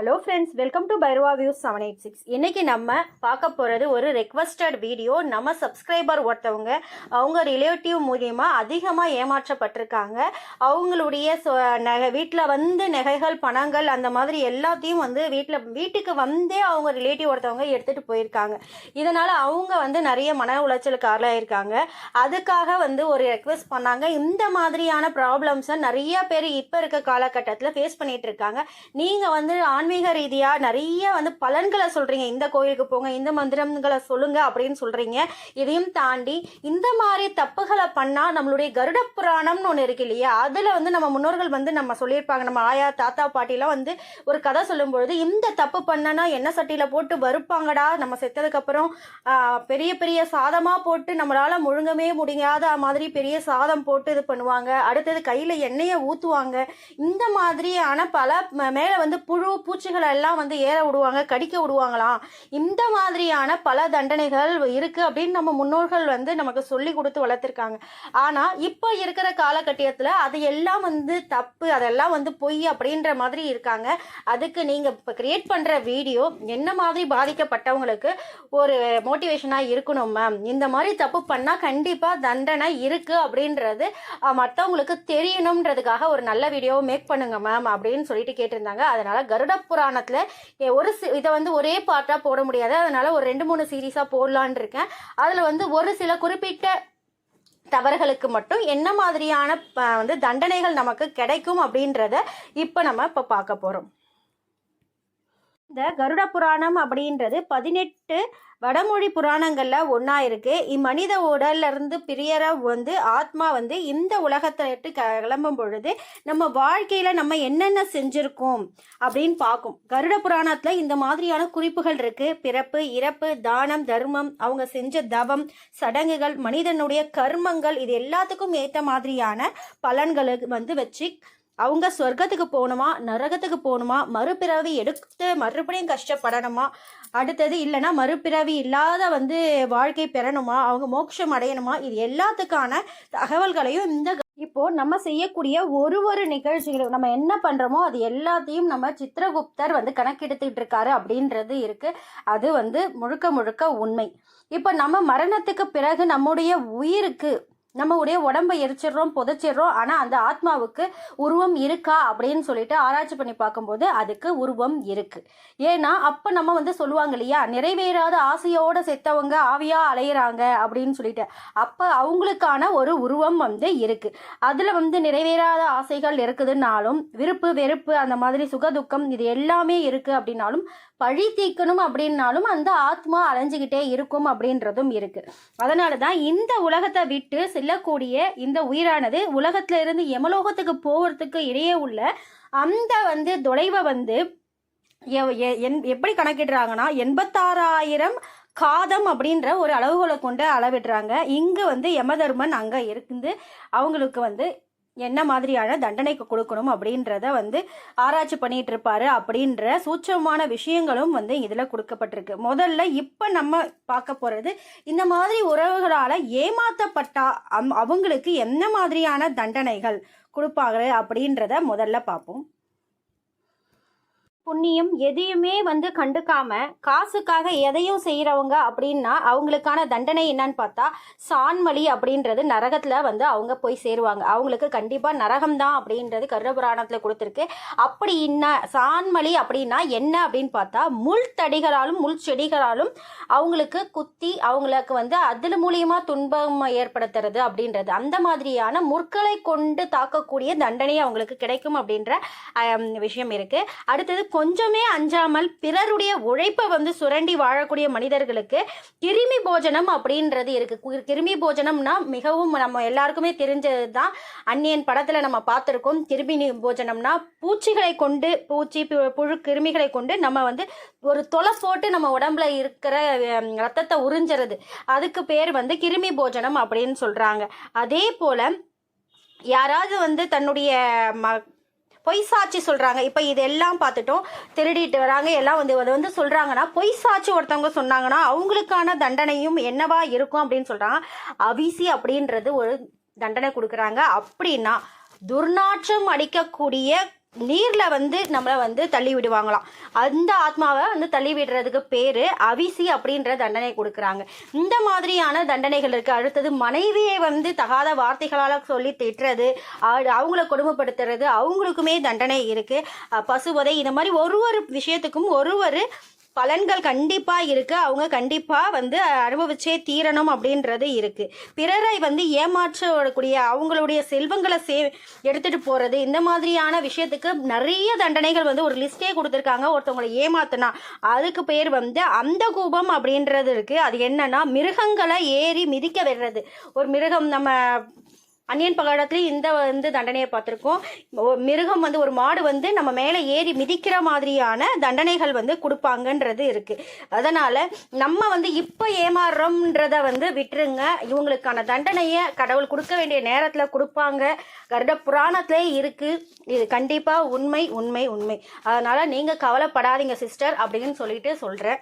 Hello friends welcome to Bhairava views seven eight six இன்னைக்கு நம்ம பார்க்க போகிறது ஒரு ரெக்வஸ்டட் வீடியோ நம்ம சப்ஸ்கிரைபர் ஒருத்தவங்க அவங்க ரிலேட்டிவ் மூலியமாக அதிகமாக ஏமாற்றப்பட்டிருக்காங்க. அவங்களுடைய சொ- நகை வீட்டில் வந்து நகைகள் பணங்கள் அந்த மாதிரி எல்லாத்தையும் வந்து வீட்டில் வீட்டுக்கு வந்தே அவங்க ரிலேட்டிவ் ஒருத்தவங்க எடுத்துகிட்டு போயிருக்காங்க. இதனால் அவங்க வந்து நிறைய மன உளைச்சலுக்கு ஆளாயிருக்காங்க அதுக்காக வந்து ஒரு ரெக்வஸ்ட் பண்ணாங்க. இந்த மாதிரியான ப்ராப்ளம்ஸை நிறைய பேர் இப்போ இருக்க காலகட்டத்தில் ஃபேஸ் பண்ணிகிட்டு இருக்காங்க. நீங்கள் வந்து ஆன் ஆன்மீக ரீதியாக நிறைய வந்து பலன்களை சொல்கிறீங்க இந்த கோயிலுக்கு போங்க இந்த மந்திரங்களை சொல்லுங்க அப்படின்னு சொல்கிறீங்க இதையும் தாண்டி இந்த மாதிரி தப்புகளை பண்ணால் நம்மளுடைய கருட புராணம்னு ஒன்று இருக்கு இல்லையா? அதில் வந்து நம்ம முன்னோர்கள் வந்து நம்ம சொல்லியிருப்பாங்க. நம்ம ஆயா தாத்தா பாட்டிலாம் வந்து ஒரு கதை சொல்லும் பொழுது இந்த தப்பு பண்ணனா எண்ணெய் சட்டியில் போட்டு வறுப்பாங்கடா? நம்ம செத்ததுக்கப்புறம் பெரிய பெரிய சாதமாக போட்டு நம்மளால் முழுங்கவே முடியாத மாதிரி பெரிய சாதம் போட்டு இது பண்ணுவாங்க. அடுத்தது கையில் எண்ணெயை ஊற்றுவாங்க இந்த மாதிரியான பல மேலே வந்து புழு பூச்சிகளை எல்லாம் வந்து ஏற விடுவாங்க கடிக்க விடுவாங்களாம். இந்த மாதிரியான பல தண்டனைகள் இருக்குது அப்படின்னு நம்ம முன்னோர்கள் வந்து நமக்கு சொல்லி கொடுத்து வளர்த்துருக்காங்க. ஆனால் இப்போ இருக்கிற காலகட்டத்தில் அது எல்லாம் வந்து தப்பு அதெல்லாம் வந்து பொய் அப்படின்ற மாதிரி இருக்காங்க. அதுக்கு நீங்கள் இப்போ கிரியேட் பண்ணுற வீடியோ என்ன மாதிரி பாதிக்கப்பட்டவங்களுக்கு ஒரு மோட்டிவேஷனாக இருக்கணும் மேம் இந்த மாதிரி தப்பு பண்ணால் கண்டிப்பாக தண்டனை இருக்குது அப்படின்றது மற்றவங்களுக்கு தெரியணுன்றதுக்காக ஒரு நல்ல வீடியோவை மேக் பண்ணுங்க மேம் அப்படின்னு சொல்லிட்டு கேட்டிருந்தாங்க. அதனால கருட புராணத்தில் ஒரு சி- இதை வந்து ஒரே பார்ட்டாக போட முடியாது. அதனால் ஒரு ரெண்டு மூணு சீரீஸாக போடலான்னு இருக்கேன். அதில் வந்து ஒரு சில குறிப்பிட்ட தவறுகளுக்கு மட்டும் என்ன மாதிரியான வந்து தண்டனைகள் நமக்கு கிடைக்கும் அப்படின்றத இப்போ நம்ம இப்போ பார்க்க போகிறோம் இந்த கருட புராணம் அப்படின்றது பதினெட்டு வடமொழி புராணங்களில் ஒன்றா இருக்குது இம்மனித உடல்ல இருந்து பிரியற வந்து ஆத்மா வந்து இந்த உலகத்தை விட்டு கிளம்பும் பொழுது நம்ம வாழ்க்கையில் நம்ம என்னென்ன செஞ்சுருக்கோம் அப்படின்னு பார்க்கும். கருட புராணத்தில் இந்த மாதிரியான குறிப்புகள் இருக்குது பிறப்பு இறப்பு தானம் தர்மம் அவங்க செஞ்ச தவம் சடங்குகள் மனிதனுடைய கர்மங்கள் இது எல்லாத்துக்கும் ஏற்ற மாதிரியான பலன்களுக்கு வந்து வச்சு அவங்க சொர்க்கத்துக்கு போகணுமா? நரகத்துக்கு போகணுமா? மறுபிறவி எடுத்து மறுபடியும் கஷ்டப்படணுமா? அடுத்தது இல்லைன்னா மறுபிறவி இல்லாத வந்து வாழ்க்கை பெறணுமா? அவங்க மோட்சம் அடையணுமா? இது எல்லாத்துக்கான தகவல்களையும் இந்த இப்போ நம்ம செய்யக்கூடிய ஒரு ஒரு நிகழ்ச்சிகளும் நம்ம என்ன பண்றோமோ அது எல்லாத்தையும் நம்ம சித்திரகுப்தர் வந்து கணக்கெடுத்துட்டு இருக்காரு அப்படின்றது இருக்கு. அது வந்து முழுக்க முழுக்க உண்மை. இப்போ நம்ம மரணத்துக்கு பிறகு நம்முடைய உயிருக்கு நம்மளுடைய உடம்பை எரிச்சிடுறோம் புதைச்சிடுறோம். ஆனால் அந்த ஆத்மாவுக்கு உருவம் இருக்கா அப்படின்னு சொல்லிட்டு ஆராய்ச்சி பண்ணி பார்க்கும்போது அதுக்கு உருவம் இருக்கு. ஏன்னா அப்போ நம்ம வந்து சொல்லுவாங்க இல்லையா நிறைவேறாத ஆசையோட செத்தவங்க ஆவியா அலையிறாங்க அப்படின்னு சொல்லிட்டு. அப்போ அவங்களுக்கான ஒரு உருவம் வந்து இருக்கு. அதில் வந்து நிறைவேறாத ஆசைகள் இருக்குதுன்னாலும் விருப்பு வெறுப்பு அந்த மாதிரி சுகதுக்கம் இது எல்லாமே இருக்கு அப்படின்னாலும் பழி தீர்க்கணும் அப்படின்னாலும் அந்த ஆத்மா அலைஞ்சிக்கிட்டே இருக்கும் அப்படின்றதும் இருக்கு. அதனால தான் இந்த உலகத்தை விட்டு செல்லக்கூடிய இந்த உயிரானது உலகத்துல இருந்து எமலோகத்துக்கு போகிறதுக்கு இடையே உள்ள அந்த வந்து தொலைவை வந்து எ- என்- எப்படி கணக்கிடுறாங்கன்னா எண்பத்தாறாயிரம் காதம் அப்படின்ற ஒரு அளவுகளை கொண்டு அளவிடுறாங்க. இங்கே வந்து யமதர்மன் அங்கே இருந்து அவங்களுக்கு வந்து என்ன மாதிரியான தண்டனைக்கு கொடுக்கணும் அப்படின்றத வந்து ஆராய்ச்சி பண்ணிட்டு இருப்பாரு அப்படின்ற சூட்சமான விஷயங்களும் வந்து இதில் கொடுக்கப்பட்டிருக்கு. முதல்ல இப்போ நம்ம பார்க்க போகிறது இந்த மாதிரி உறவுகளால் ஏமாத்தப்பட்டா அம்- அவங்களுக்கு என்ன மாதிரியான தண்டனைகள் கொடுப்பாங்க அப்படின்றத முதல்ல பார்ப்போம். புண்ணியம் எதையுமே வந்து கண்டுக்காம காசுக்காக எதையும் செய்கிறவங்க அப்படின்னா அவங்களுக்கான தண்டனை என்னன்னு பார்த்தா சான்மலி அப்படின்றது நரகத்தில் வந்து அவங்க போய் சேருவாங்க. அவங்களுக்கு கண்டிப்பாக நரகம் தான் அப்படின்றது கருடபுராணத்தில் கொடுத்துருக்கு. அப்படி என்ன சான்மலி அப்படின்னா என்ன அப்படின்னு பார்த்தா முள் தடிகளாலும் முள் செடிகளாலும் அவங்களுக்கு குத்தி அவங்களுக்கு வந்து அதில் மூலியமாக துன்பம் ஏற்படுத்துறது அப்படின்றது. அந்த மாதிரியான முற்களை கொண்டு தாக்கக்கூடிய தண்டனை அவங்களுக்கு கிடைக்கும் அப்படின்ற விஷயம் இருக்குது அடுத்தது கொஞ்சமே அஞ்சாமல் பிறருடைய உழைப்பை வந்து சுரண்டி வாழக்கூடிய மனிதர்களுக்கு கிருமி போஜனம் அப்படின்றது இருக்குது கிருமி போஜனம்னா மிகவும் நம்ம எல்லாருக்குமே தெரிஞ்சது தான் அந்நியன் படத்துல நம்ம பார்த்துருக்கோம். கிருமி போஜனம்னா பூச்சிகளை கொண்டு பூச்சி பு- புழு கிருமிகளை கொண்டு நம்ம வந்து ஒரு தொலை போட்டு நம்ம உடம்புல இருக்கிற ரத்தத்தை உறிஞ்சுறது. அதுக்கு பேர் வந்து கிருமி போஜனம் அப்படின்னு சொல்றாங்க. அதே போல யாராவது வந்து தன்னுடைய ம பொய் சாட்சி சொல்றாங்க. இப்போ இதெல்லாம் பார்த்துட்டோம். திருடிட்டு வராங்க. எல்லாம் வந்து அதை வந்து சொல்றாங்கன்னா பொய் சாட்சி ஒருத்தவங்க சொன்னாங்கன்னா அவங்களுக்கான தண்டனையும் என்னவா இருக்கும் அப்படின்னு சொல்றாங்க. அவிசி அப்படின்றது ஒரு தண்டனை கொடுக்குறாங்க. அப்படின்னா துர்நாற்றம் அடிக்கக்கூடிய நீரில் வந்து நம்மளை வந்து தள்ளி விடுவாங்களாம். அந்த ஆத்மாவை வந்து தள்ளி விடுறதுக்கு பேர் அவிசி அப்படின்ற தண்டனை கொடுக்குறாங்க. இந்த மாதிரியான தண்டனைகள் இருக்குது அடுத்தது மனைவியை வந்து தகாத வார்த்தைகளால் சொல்லி திட்டுறது அவங்கள கொடுமைப்படுத்துறது அவங்களுக்குமே தண்டனை இருக்குது பசுவதை இந்த மாதிரி ஒரு ஒரு விஷயத்துக்கும் ஒரு ஒரு பலன்கள் கண்டிப்பாக இருக்குது அவங்க கண்டிப்பாக வந்து அனுபவிச்சே தீரணும் அப்படின்றது இருக்குது பிறரை வந்து ஏமாற்றக்கூடிய அவங்களுடைய செல்வங்களை சே எடுத்துகிட்டு போகிறது இந்த மாதிரியான விஷயத்துக்கு நிறைய தண்டனைகள் வந்து ஒரு லிஸ்ட்டே கொடுத்துருக்காங்க. ஒருத்தவங்களை ஏமாத்தினா அதுக்கு பேர் வந்து அந்த கூபம் அப்படின்றது இருக்குது அது என்னன்னா மிருகங்களை ஏறி மிதிக்க விடுறது. ஒரு மிருகம் நம்ம அந்நியன் பகடத்துலேயும் இந்த வந்து தண்டனையை பார்த்துருக்கோம். மிருகம் வந்து ஒரு மாடு வந்து நம்ம மேலே ஏறி மிதிக்கிற மாதிரியான தண்டனைகள் வந்து கொடுப்பாங்கன்றது இருக்குது அதனால் நம்ம வந்து இப்போ ஏமாறுறோம்ன்றத வந்து விட்டுருங்க. இவங்களுக்கான தண்டனையை கடவுள் கொடுக்க வேண்டிய நேரத்தில் கொடுப்பாங்க. கருட புராணத்திலே இருக்குது இது கண்டிப்பாக உண்மை உண்மை உண்மை. அதனால் நீங்கள் கவலைப்படாதீங்க சிஸ்டர் அப்படின்னு சொல்லிட்டு சொல்கிறேன்